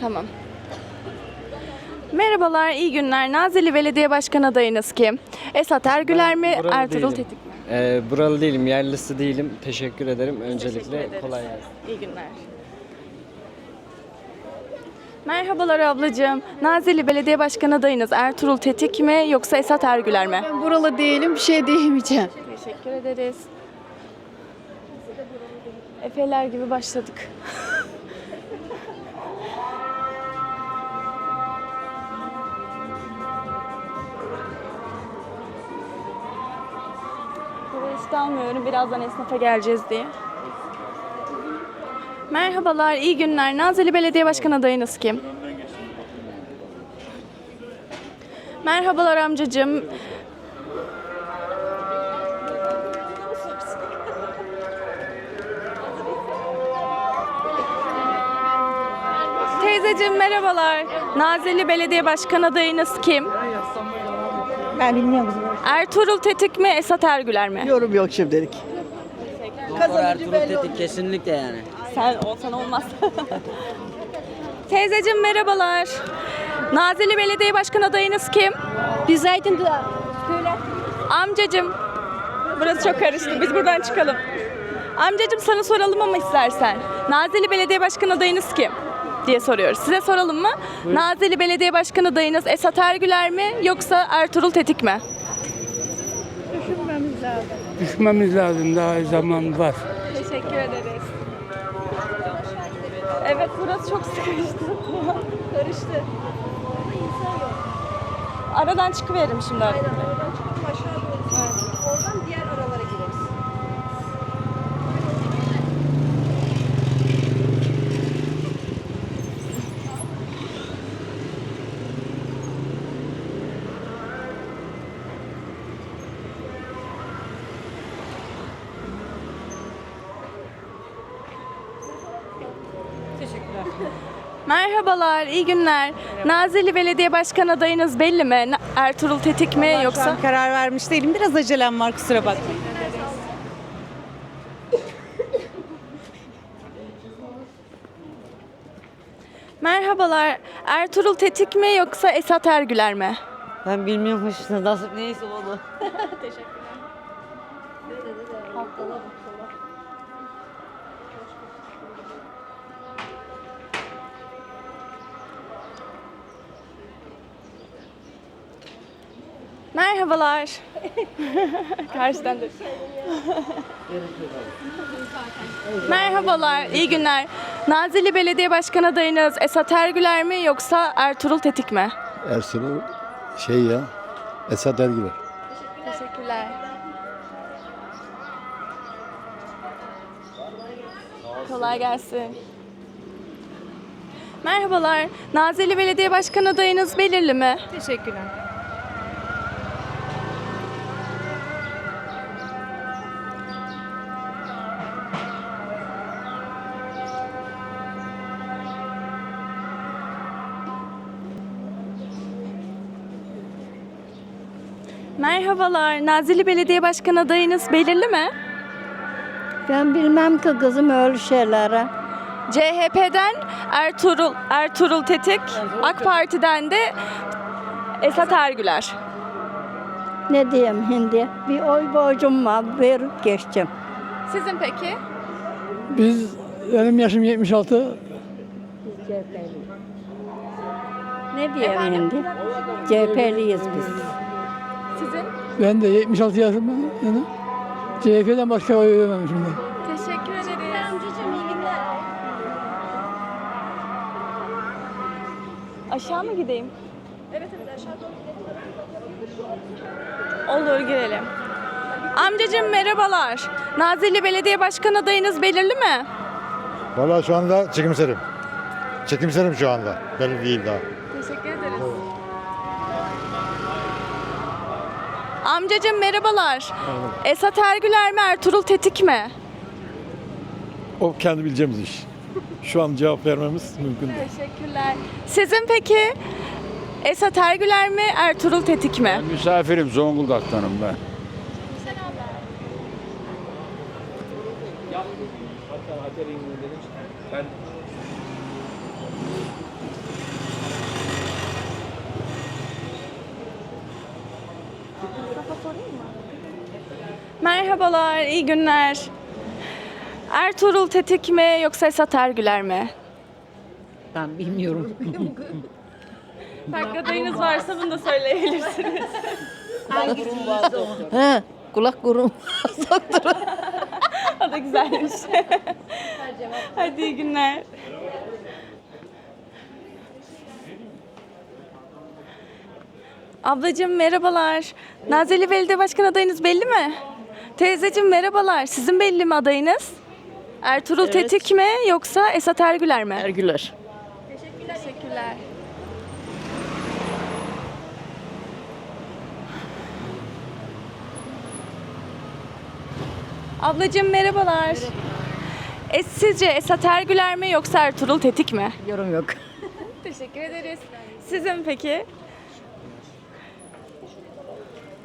Tamam. Merhabalar, iyi günler. Nazilli Belediye Başkanı adayınız kim? Esat Ergüler Ben mi, buralı Ertuğrul değilim. Tetik mi? Ee, buralı değilim, yerlisi değilim. Teşekkür ederim. Öncelikle Teşekkür ederiz. kolay gelsin. İyi günler. Merhabalar ablacığım. Nazilli Belediye Başkanı adayınız Ertuğrul Tetik mi yoksa Esat Ergüler mi? Ben buralı değilim, bir şey diyemeyeceğim. Teşekkür ederiz. Efeler gibi başladık. Almıyorum. Birazdan esnafa geleceğiz diye. Merhabalar, iyi günler. Nazilli Belediye Başkanı adayınız kim? Merhabalar amcacığım. Teyzeciğim merhabalar. Nazilli Belediye Başkanı adayınız kim? Ben bilmiyorum. Ertuğrul Tetik mi, Esat Ergüler mi? Yorum yok şimdilik. Ertuğrul Tetik kesinlikle yani. Sen olsan olmaz. Teyzeciğim merhabalar. Nazilli Belediye Başkanı adayınız kim? Biz zaten Amcacığım. Burası çok karıştı. Biz buradan çıkalım. Amcacığım sana soralım ama istersen. Nazilli Belediye Başkanı adayınız kim? Diye soruyoruz. Size soralım mı? Nazilli Belediye Başkanı adayınız Esat Ergüler mi yoksa Ertuğrul Tetik mi? Düşmemiz lazım daha zaman var. Teşekkür ederiz. Evet burası çok sıkıştı. Karıştı. Aradan çıkıveririm şimdi. Aynen aşağı Merhabalar, iyi günler. Nazilli Belediye Başkanı adayınız belli mi? Ertuğrul Tetik mi yoksa? Şu an karar vermiş değilim. Biraz acelem var kusura bakmayın. Merhabalar, Ertuğrul Tetik mi yoksa Esat Ergüler mi? Ben bilmiyorum işte nasip neyse onu. Merhabalar. Karşıdan da. Merhabalar, iyi günler. Nazilli Belediye Başkanı adayınız Esat Ergüler mi yoksa Ertuğrul Tetik mi? Ertuğrul şey ya Esat Ergüler. Teşekkürler. Kolay gelsin. Merhabalar. Nazilli Belediye Başkanı adayınız belirli mi? Teşekkürler. Merhabalar. Nazilli Belediye Başkanı adayınız belirli mi? ben bilmem ki kızım öyle şeylere. CHP'den Ertuğrul Ertuğrul Tetik, AK Parti'den de Esat Ergüler. Ne diyeyim hindi? Bir oy borcum var verip geçeceğim. Sizin peki? Biz benim yaşım 76. Ne diyeyim hindi? CHP'liyiz biz. Sizin? Ben de 76 yaşım ben. Yani CHP'den başka oy vermemişim ben. Teşekkür ederiz. Aşağı mı gideyim? Evet evet aşağı doğru Olur girelim. Amcacığım merhabalar. Nazilli Belediye Başkanı adayınız belirli mi? Vallahi şu anda çekimserim. Çekimserim şu anda. Belli değil daha. Teşekkür ederiz. Amcacığım merhabalar. Esat Ergüler mi Ertuğrul Tetik mi? O kendi bileceğimiz iş. Şu an cevap vermemiz mümkün değil. Teşekkürler. Sizin peki Esat Ergüler mi Ertuğrul Tetik mi? Misafirim Zonguldak'tanım ben. Merhabalar, iyi günler. Ertuğrul Tetik mi yoksa Esat Ergüler mi? Ben bilmiyorum. Farklı adayınız varsa bunu da söyleyebilirsiniz. He, kulak kurum. o da güzelmiş. Hadi iyi günler. Ablacığım merhabalar. Nazilli Belediye Başkanı adayınız belli mi? Teyzeciğim merhabalar. Sizin belli mi adayınız? Ertuğrul Tetik mi yoksa Esat Ergüler mi? Ergüler. Teşekkürler. Ablacığım merhabalar. E, sizce Esat Ergüler mi yoksa Ertuğrul Tetik mi? Yorum yok. Teşekkür ederiz. Sizin peki?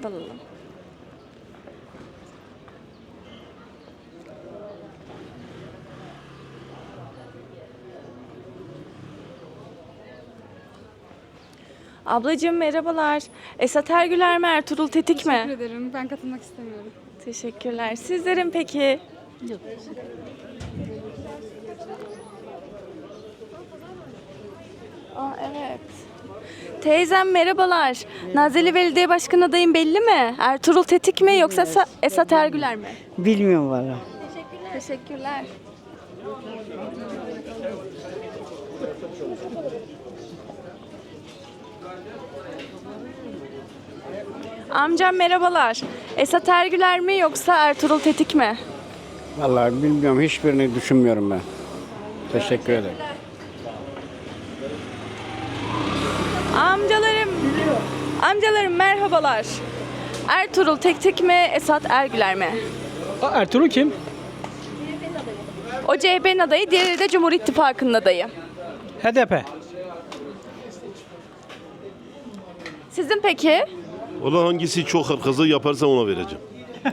Dalalım. Ablacığım merhabalar. Esat Ergüler mi Ertuğrul Tetik mi? Teşekkür ederim. Ben katılmak istemiyorum. Teşekkürler. Sizlerin peki? Aa, evet. Teyzem merhabalar. Nazilli Belediye Başkanı adayım belli mi? Ertuğrul Tetik mi yoksa Sa- Esat Ergüler mi? Bilmiyorum valla. Teşekkürler. Amcam merhabalar. Esat Ergüler mi yoksa Ertuğrul Tetik mi? Vallahi bilmiyorum hiçbirini düşünmüyorum ben. Teşekkür ederim. Amcalarım. Amcalarım merhabalar. Ertuğrul Tetik mi, Esat Ergüler mi? Ertuğrul kim? O CHP'nin adayı, diğeri de Cumhur İttifakı'nın adayı. HDP. Sizin peki? Valla hangisi çok hırkızı yaparsa ona vereceğim.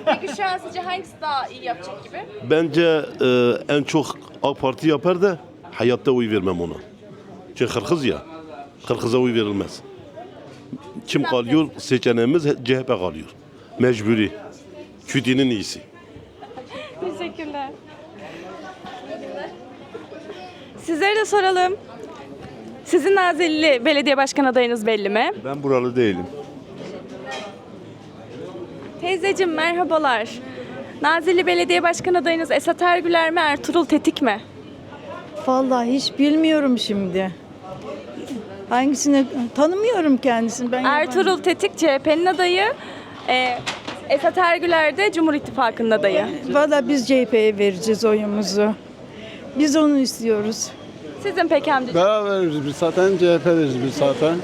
Peki şu an sizce hangisi daha iyi yapacak gibi? Bence e, en çok AK Parti yapar da hayatta oy vermem ona. Çünkü hırkız ya. Hırkıza oy verilmez. Kim kalıyor? Seçeneğimiz CHP kalıyor. Mecburi. Kütinin iyisi. Teşekkürler. Sizlere de soralım. Sizin Nazilli Belediye Başkan adayınız belli mi? Ben buralı değilim. Teyzeciğim merhabalar. Nazilli Belediye Başkan adayınız Esat Ergüler mi, Ertuğrul Tetik mi? Vallahi hiç bilmiyorum şimdi. Hangisini tanımıyorum kendisini. Ben Ertuğrul Tetik CHP'nin adayı. Ee, Esat Ergüler de Cumhur İttifakı'nın adayı. Valla biz CHP'ye vereceğiz oyumuzu. Biz onu istiyoruz. Sizin peki amcacığım? Beraberiz biz zaten CHP'liyiz biz zaten.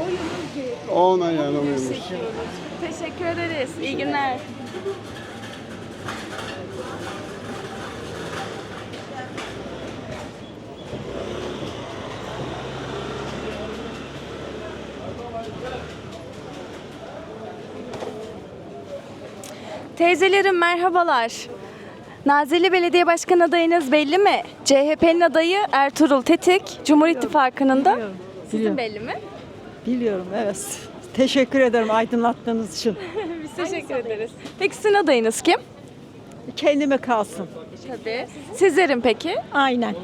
Ona yanılıyoruz. Teşekkür ederiz. İyi günler. Teyzelerim merhabalar. Nazilli Belediye Başkan adayınız belli mi? CHP'nin adayı Ertuğrul Tetik, Cumhur İttifakı'nın da. Sizin belli mi? Biliyorum evet. Teşekkür ederim aydınlattığınız için. Biz teşekkür ederiz. Peki sizin adayınız kim? Kendime kalsın. Tabii. Sizlerin peki? Aynen.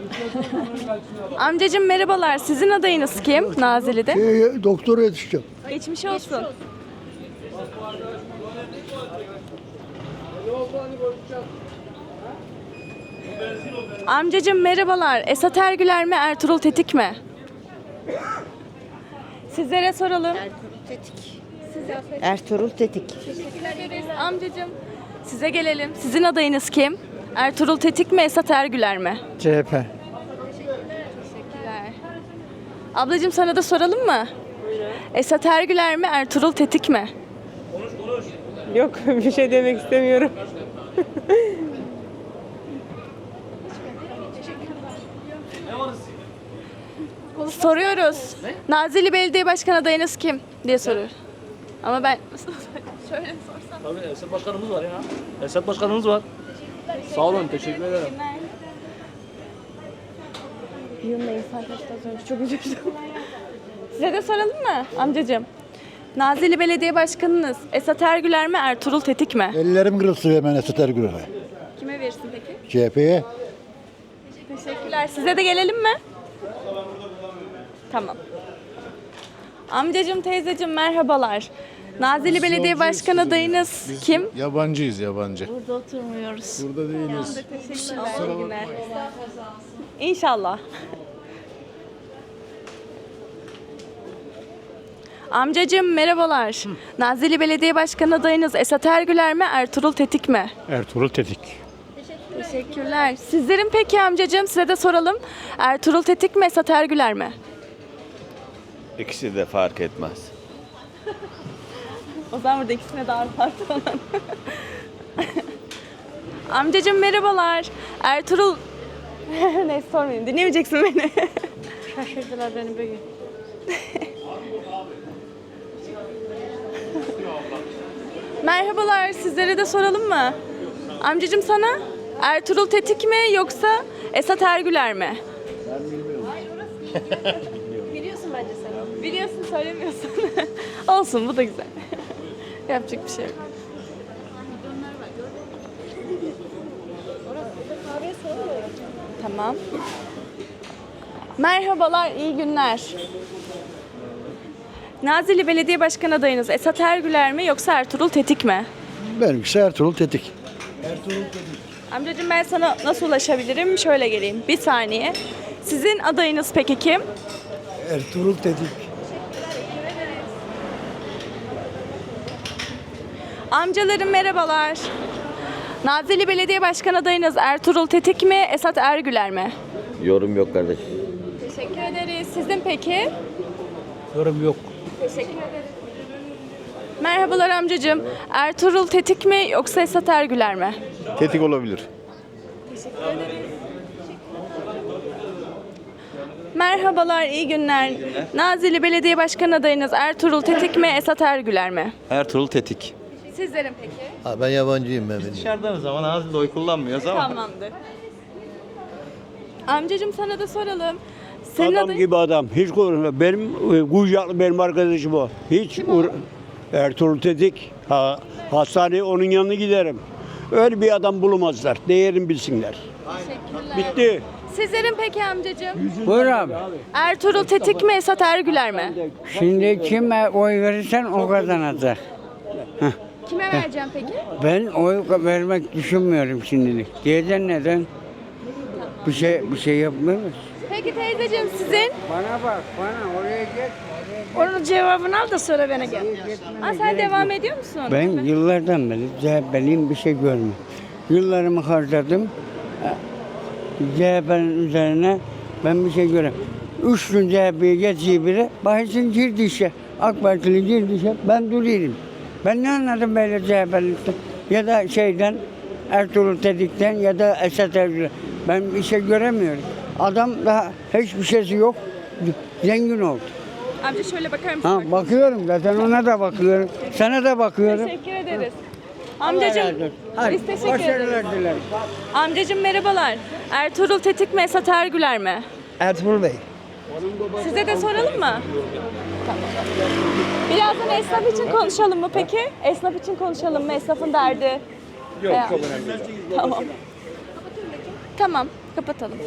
Amcacığım merhabalar. Sizin adayınız kim Nazilli'de? doktora yetişeceğim. Geçmiş olsun. Amcacığım merhabalar. Esat Ergüler mi Ertuğrul Tetik mi? Sizlere soralım. Ertuğrul Tetik. Amcacığım size gelelim. Sizin adayınız kim? Ertuğrul Tetik mi Esat Ergüler mi? CHP. Teşekkürler. Ablacığım sana da soralım mı? Esat Ergüler mi Ertuğrul Tetik mi? Yok bir şey demek istemiyorum. Soruyoruz. Nazilli Belediye Başkan adayınız kim diye soruyor. Ama ben şöyle sorsam. Tabii Esat Başkanımız var ya. Esat Başkanımız var. Sağ olun, teşekkür ederim. Yılmayın arkadaşlar az önce çok üzüldüm. Size de soralım mı amcacığım? Nazilli Belediye Başkanınız Esat Ergüler mi Ertuğrul Tetik mi? Ellerim kırılsın hemen Esat Ergür'e. Kime verirsin peki? CHP'ye. Teşekkürler. Size de gelelim mi? Tamam. Amcacım, teyzecim merhabalar. Nazilli Belediye Başkanı adayınız kim? Yabancıyız yabancı. Burada oturmuyoruz. Burada değiliz. Teşekkürler. iyi günler. İnşallah. Amcacım merhabalar. Nazilli Belediye Başkanı adayınız Esat Ergüler mi Ertuğrul Tetik mi? Ertuğrul Tetik. Teşekkürler. Sizlerin peki amcacığım size de soralım. Ertuğrul Tetik mi Esat Ergüler mi? İkisi de fark etmez. O zaman burada ikisine de falan. amcacığım merhabalar. Ertuğrul... Neyse sormayayım dinlemeyeceksin beni. Şaşırdılar beni bugün. Merhabalar sizlere de soralım mı? Amcacığım sana Ertuğrul Tetik mi yoksa Esat Ergüler mi? Ben bilmiyorum. Biliyorsun bence sen. Biliyorsun söylemiyorsun. Olsun bu da güzel. Yapacak bir şey yok. Tamam. Merhabalar, iyi günler. Nazilli Belediye Başkanı adayınız Esat Ergüler mi yoksa Ertuğrul Tetik mi? Benimkisi Ertuğrul Tetik. Amcacığım ben sana nasıl ulaşabilirim? Şöyle geleyim. Bir saniye. Sizin adayınız peki kim? Ertuğrul Tetik. Amcalarım merhabalar. Nazilli Belediye Başkanı adayınız Ertuğrul Tetik mi, Esat Ergüler mi? Yorum yok kardeş. Teşekkür ederiz. Sizin peki? Yorum yok. Teşekkür. Merhabalar amcacığım. Ertuğrul Tetik mi yoksa Esat Ergüler mi? Tetik olabilir. Merhabalar, iyi günler. Nazilli Belediye Başkanı adayınız Ertuğrul Tetik mi, Esat Ergüler mi? Ertuğrul Tetik. Sizlerin peki? Ha, ben yabancıyım ben. benim. Dışarıdan o zaman ağzıyla oy kullanmıyoruz ama. Tamamdır. Amcacığım sana da soralım. Senin Adam adayın- gibi adam. Hiç konuşma. Benim e, kucaklı benim arkadaşım o. Hiç uğra- Ertuğrul Tetik. Ha, hastaneye onun yanına giderim. Öyle bir adam bulamazlar. Değerini bilsinler. Bitti. Sizlerin peki amcacığım? Buyur abi. Ertuğrul Tetik mi, Esat Ergüler mi? Şimdi kime oy verirsen o kazanacak. Kime vereceğim peki? Ben oy vermek düşünmüyorum şimdilik. Diyeceksin neden? Bir şey bir şey yapmıyoruz. Peki teyzeciğim sizin? Bana bak bana oraya geç. Onun cevabını al da sonra bana gel. Aa, sen devam ediyor musun? Ben yıllardan beri CHP'liyim bir şey görmüyorum. Yıllarımı harcadım. CHP'nin üzerine ben bir şey göremiyorum. Üç gün CHP'ye geçiyor biri. Bahis'in girdi işe. AK Partili girdi işe. Ben duruyorum. Ben ne anladım böyle CHP'likten? Ya da şeyden Ertuğrul Tedik'ten ya da Esat Erbil'den. Ben bir şey göremiyorum. Adam daha hiçbir şeysi yok. Zengin oldu. Amca şöyle bakar mısın? Ha bakıyorum zaten ona da bakıyorum. Sana da bakıyorum. Teşekkür ederiz. Hadi, biz teşekkür ederiz. başarılar dilerim. Amcacığım merhabalar. Ertuğrul Tetik mi, Esat Ergüler mi? Ertuğrul Bey. Size de soralım mı? Tamam. Birazdan esnaf için konuşalım mı peki? Esnaf için konuşalım mı? Esnafın derdi. Yok, Tamam. Tamam, kapatalım.